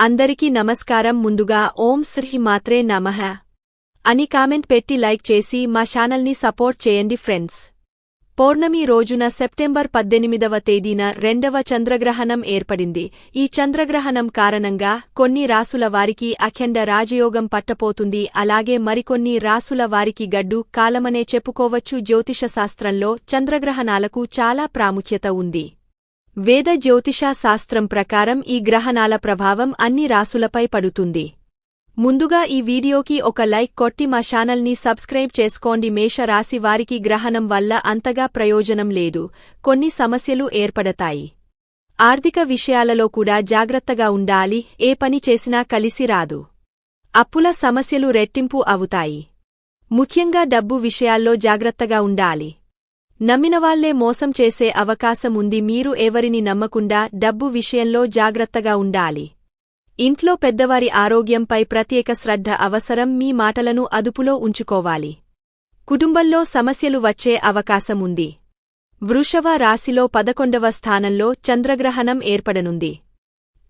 అందరికీ నమస్కారం. ముందుగా ఓం శ్రీ మాత్రే నమః. అని కామెంట్ పెట్టి లైక్ చేసి మా ఛానల్ని సపోర్ట్ చేయండి ఫ్రెండ్స్. పౌర్ణమి రోజున సెప్టెంబర్ పద్దెనిమిదవ తేదీన రెండవ చంద్రగ్రహణం ఏర్పడింది. ఈ చంద్రగ్రహణం కారణంగా కొన్ని రాసుల వారికి అఖండ రాజయోగం పట్టపోతుంది అలాగే మరికొన్ని రాసుల వారికి గడ్డు కాలమనే చెప్పుకోవచ్చు. జ్యోతిషశాస్త్రంలో చంద్రగ్రహణాలకు చాలా ప్రాముఖ్యత ఉంది. వేద జ్యోతిష శాస్త్రం ప్రకారం ఈ గ్రహణాల ప్రభావం అన్ని రాసులపై పడుతుంది. ముందుగా ఈ వీడియోకి ఒక లైక్ కొట్టి మా ఛానల్ని సబ్స్క్రైబ్ చేసుకోండి. మేషరాశి వారికి గ్రహణం వల్ల అంతగా ప్రయోజనం లేదు. కొన్ని సమస్యలు ఏర్పడతాయి. ఆర్థిక విషయాలలో కూడా జాగ్రత్తగా ఉండాలి. ఏ పని చేసినా కలిసి రాదు. అప్పుల సమస్యలు రెట్టింపు అవుతాయి. ముఖ్యంగా డబ్బు విషయాల్లో జాగ్రత్తగా ఉండాలి. నమ్మినవాళ్ళే మోసం చేసే అవకాశం ఉంది మీరు ఎవరిని నమ్మకుండా డబ్బు విషయంలో జాగ్రత్తగా ఉండాలి. ఇంట్లో పెద్దవారి ఆరోగ్యంపై ప్రత్యేక శ్రద్ధ అవసరం మీ మాటలను అదుపులో ఉంచుకోవాలి. కుటుంబంలో సమస్యలు వచ్చే అవకాశముంది. వృషవ రాశిలో పదకొండవ స్థానంలో చంద్రగ్రహణం ఏర్పడనుంది.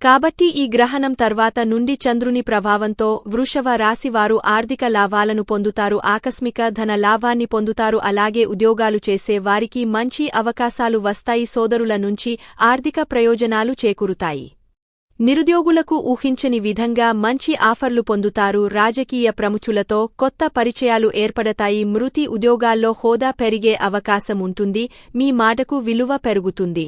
కాబట్టి ఈ గ్రహణం తర్వాత నుండి చంద్రుని ప్రభావంతో వృషవ రాశివారు ఆర్థిక లాభాలను పొందుతారు ఆకస్మిక ధన లాభాన్ని పొందుతారు అలాగే ఉద్యోగాలు చేసే వారికి మంచి అవకాశాలు వస్తాయి సోదరుల నుంచి ఆర్థిక ప్రయోజనాలు చేకూరుతాయి. నిరుద్యోగులకు ఊహించని విధంగా మంచి ఆఫర్లు పొందుతారు రాజకీయ ప్రముఖులతో కొత్త పరిచయాలు ఏర్పడతాయి మృతి ఉద్యోగాల్లో హోదా పెరిగే అవకాశం ఉంటుంది మీ మాటకు విలువ పెరుగుతుంది.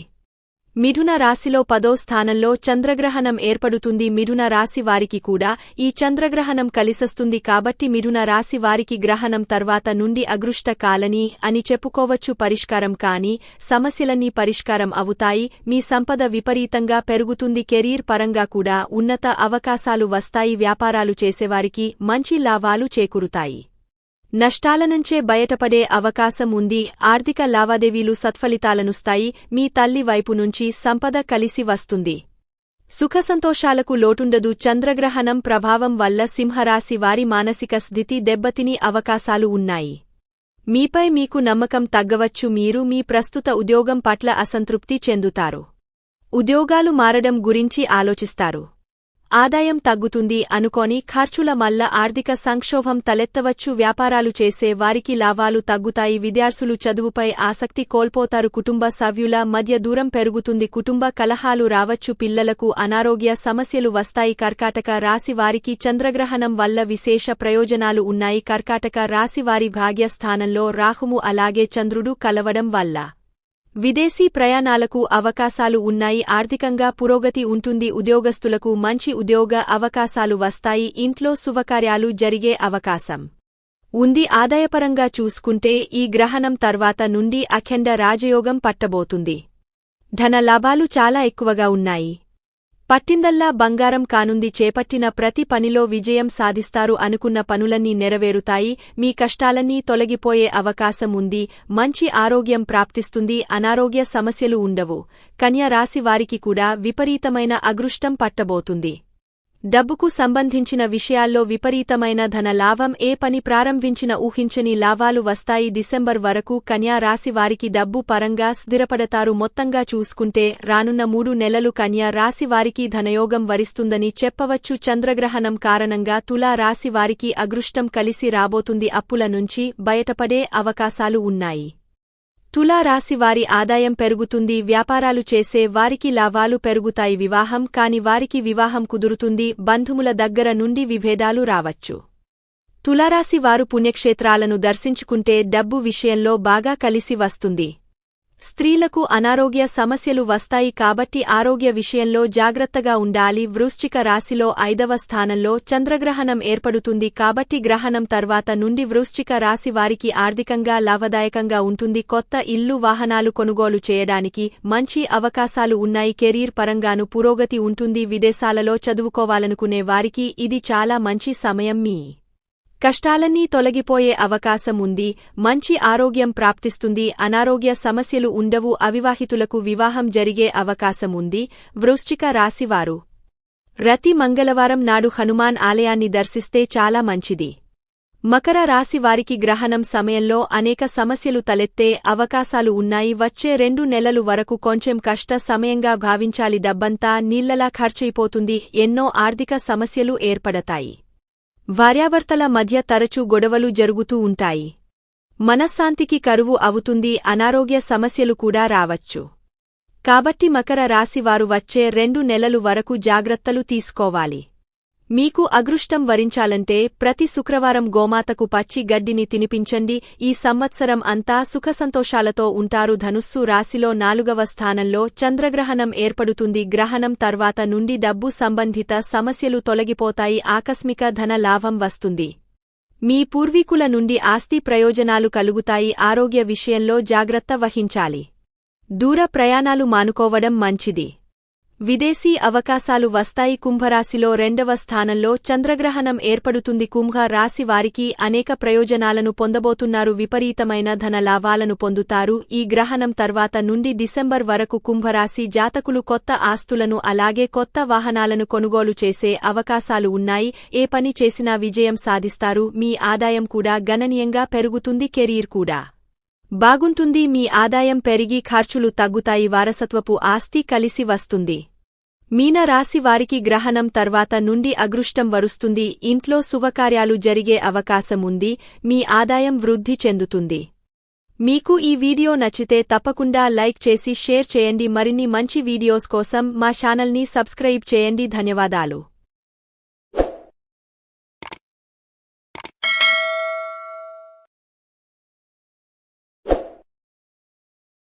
మిథున రాశిలో పదో స్థానంలో చంద్రగ్రహణం ఏర్పడుతుంది. మిథున రాశి వారికి కూడా ఈ చంద్రగ్రహణం కలిసొస్తుంది కాబట్టి మిథున రాశి వారికి గ్రహణం తర్వాత నుండి అగృష్ట కాలని అని చెప్పుకోవచ్చు. పరిష్కారం కాని సమస్యలన్నీ పరిష్కారం అవుతాయి. మీ సంపద విపరీతంగా పెరుగుతుంది. కెరీర్ పరంగా కూడా ఉన్నత అవకాశాలు వస్తాయి. వ్యాపారాలు చేసేవారికి మంచి లాభాలు చేకూరుతాయి. నష్టాల నుంచే బయటపడే అవకాశం ఉంది ఆర్థిక లావాదేవీలు సత్ఫలితాలనుస్తాయి మీ తల్లి వైపు నుంచి సంపద కలిసి వస్తుంది. సుఖసంతోషాలకు లోటుండదు చంద్రగ్రహణం ప్రభావం వల్ల సింహరాశి వారి మానసిక స్థితి దెబ్బతిని అవకాశాలు ఉన్నాయి. మీపై మీకు నమ్మకం తగ్గవచ్చు మీరు మీ ప్రస్తుత ఉద్యోగం పట్ల అసంతృప్తి చెందుతారు. ఉద్యోగాలు మారడం గురించి ఆలోచిస్తారు. ఆదాయం తగ్గుతుంది అనుకోని ఖర్చుల మల్ల ఆర్థిక సంక్షోభం తలెత్తవచ్చు. వ్యాపారాలు చేసే వారికి లాభాలు తగ్గుతాయి. విద్యార్థులు చదువుపై ఆసక్తి కోల్పోతారు. కుటుంబ సభ్యుల మధ్య దూరం పెరుగుతుంది. కుటుంబ కలహాలు రావచ్చు. పిల్లలకు అనారోగ్య సమస్యలు వస్తాయి. కర్కాటక రాశి వారికి చంద్రగ్రహణం వల్ల విశేష ప్రయోజనాలు ఉన్నాయి. కర్కాటక రాశి వారి భాగ్యస్థానంలో రాహుము అలాగే చంద్రుడు కలవడం వల్ల విదేశీ ప్రయాణాలకు అవకాశాలు ఉన్నాయి ఆర్థికంగా పురోగతి ఉంటుంది ఉద్యోగస్తులకు మంచి ఉద్యోగ అవకాశాలు వస్తాయి ఇంట్లో శుభకార్యాలు జరిగే అవకాశం ఉంది. ఆదాయపరంగా చూసుకుంటే ఈ గ్రహణం తర్వాత నుండి అఖండ రాజయోగం పట్టబోతుంది. ధన లాభాలు చాలా ఎక్కువగా ఉన్నాయి. పట్టిందల్లా బంగారం కానుంది చేపట్టిన ప్రతి పనిలో విజయం సాధిస్తారు అనుకున్న పనులన్నీ నెరవేరుతాయి. మీ కష్టాలన్నీ తొలగిపోయే అవకాశం ఉంది మంచి ఆరోగ్యం ప్రాప్తిస్తుంది. అనారోగ్య సమస్యలు ఉండవు. కన్యా రాశి వారికి కూడా విపరీతమైన అదృష్టం పట్టబోతుంది. డబ్బుకు సంబంధించిన విషయాల్లో విపరీతమైన ధన లాభం ఏ పని ప్రారంభించిన ఊహించని లాభాలు వస్తాయి. డిసెంబర్ వరకు కన్యా రాశి వారికి డబ్బు పరంగా స్థిరపడతారు. మొత్తంగా చూసుకుంటే రానున్న మూడు నెలలు కన్యా రాశి వారికి ధనయోగం వరిస్తుందని చెప్పవచ్చు. చంద్రగ్రహణం కారణంగా తులా రాశి వారికి అదృష్టం కలిసి రాబోతుంది. అప్పుల నుంచి బయటపడే అవకాశాలు ఉన్నాయి. తులారాశి వారి ఆదాయం పెరుగుతుంది వ్యాపారాలు చేసే వారికి లాభాలు పెరుగుతాయి వివాహం కాని వారికి వివాహం కుదురుతుంది బంధుముల దగ్గర నుండి విభేదాలు రావచ్చు. తులారాశి వారు పుణ్యక్షేత్రాలను దర్శించుకుంటే డబ్బు విషయంలో బాగా కలిసి వస్తుంది. స్త్రీలకు అనారోగ్య సమస్యలు వస్తాయి కాబట్టి ఆరోగ్య విషయంలో జాగ్రత్తగా ఉండాలి. వృశ్చిక రాశిలో ఐదవ స్థానంలో చంద్రగ్రహణం ఏర్పడుతుంది కాబట్టి గ్రహణం తర్వాత నుండి వృశ్చిక రాశి వారికి ఆర్థికంగా లాభదాయకంగా ఉంటుంది. కొత్త ఇల్లు వాహనాలు కొనుగోలు చేయడానికి మంచి అవకాశాలు ఉన్నాయి. కెరీర్ పరంగాను పురోగతి ఉంటుంది. విదేశాలలో చదువుకోవాలనుకునే వారికి ఇది చాలా మంచి సమయం మీ కష్టాలన్నీ తొలగిపోయే అవకాశం ఉంది మంచి ఆరోగ్యం ప్రాప్తిస్తుంది అనారోగ్య సమస్యలు ఉండవు అవివాహితులకు వివాహం జరిగే అవకాశం ఉంది వృశ్చిక రాశివారు. రతి మంగళవారం నాడు హనుమాన్ ఆలయాన్ని దర్శిస్తే చాలా మంచిది. మకర రాశి వారికి గ్రహణం సమయంలో అనేక సమస్యలు తలెత్తే అవకాశాలు ఉన్నాయి వచ్చే రెండు నెలలు వరకు కొంచెం కష్ట సమయంగా భావించాలి డబ్బంతా నీళ్ళలా ఖర్చయిపోతుంది ఎన్నో ఆర్థిక సమస్యలు ఏర్పడతాయి. భార్యాభర్తల మధ్య తరచూ గొడవలు జరుగుతూ ఉంటాయి. మనశ్శాంతికి కరువు అవుతుంది అనారోగ్య సమస్యలు కూడా రావచ్చు. కాబట్టి మకర రాశివారు వచ్చే రెండు నెలలు వరకు జాగ్రత్తలు తీసుకోవాలి. మీకు అదృష్టం వరించాలంటే ప్రతి శుక్రవారం గోమాతకు పచ్చి గడ్డిని తినిపించండి. ఈ సంవత్సరం అంతా సుఖసంతోషాలతో ఉంటారు. ధనుస్సు రాశిలో నాలుగవ స్థానంలో చంద్రగ్రహణం ఏర్పడుతుంది. గ్రహణం తర్వాత నుండి డబ్బు సంబంధిత సమస్యలు తొలగిపోతాయి. ఆకస్మిక ధన లాభం వస్తుంది. మీ పూర్వీకుల నుండి ఆస్తి ప్రయోజనాలు కలుగుతాయి. ఆరోగ్య విషయంలో జాగ్రత్త వహించాలి. దూర ప్రయాణాలు మానుకోవడం మంచిది. విదేశీ అవకాశాలు వస్తాయి. కుంభరాశిలో రెండవ స్థానంలో చంద్రగ్రహణం ఏర్పడుతుంది. కుంభ రాశి వారికి అనేక ప్రయోజనాలను పొందబోతున్నారు. విపరీతమైన ధన లాభాలను పొందుతారు. ఈ గ్రహణం తర్వాత నుండి డిసెంబర్ వరకు కుంభరాశి జాతకులు కొత్త ఆస్తులను అలాగే కొత్త వాహనాలను కొనుగోలు చేసే అవకాశాలు ఉన్నాయి. ఏ పని చేసినా విజయం సాధిస్తారు. మీ ఆదాయం కూడా గణనీయంగా పెరుగుతుంది. కెరీర్ కూడా బాగుంటుంది. మీ ఆదాయం పెరిగి ఖర్చులు తగ్గుతాయి. వారసత్వపు ఆస్తి కలిసి వస్తుంది. మీనరాశి వారికి గ్రహణం తర్వాత నుండి అదృష్టం వరుస్తుంది. ఇంట్లో శుభకార్యాలు జరిగే అవకాశం ఉంది మీ ఆదాయం వృద్ధి చెందుతుంది. మీకు ఈ వీడియో నచ్చితే తప్పకుండా లైక్ చేసి షేర్ చేయండి. మరిన్ని మంచి వీడియోస్ కోసం మా ఛానల్ని సబ్స్క్రైబ్ చేయండి. ధన్యవాదాలు.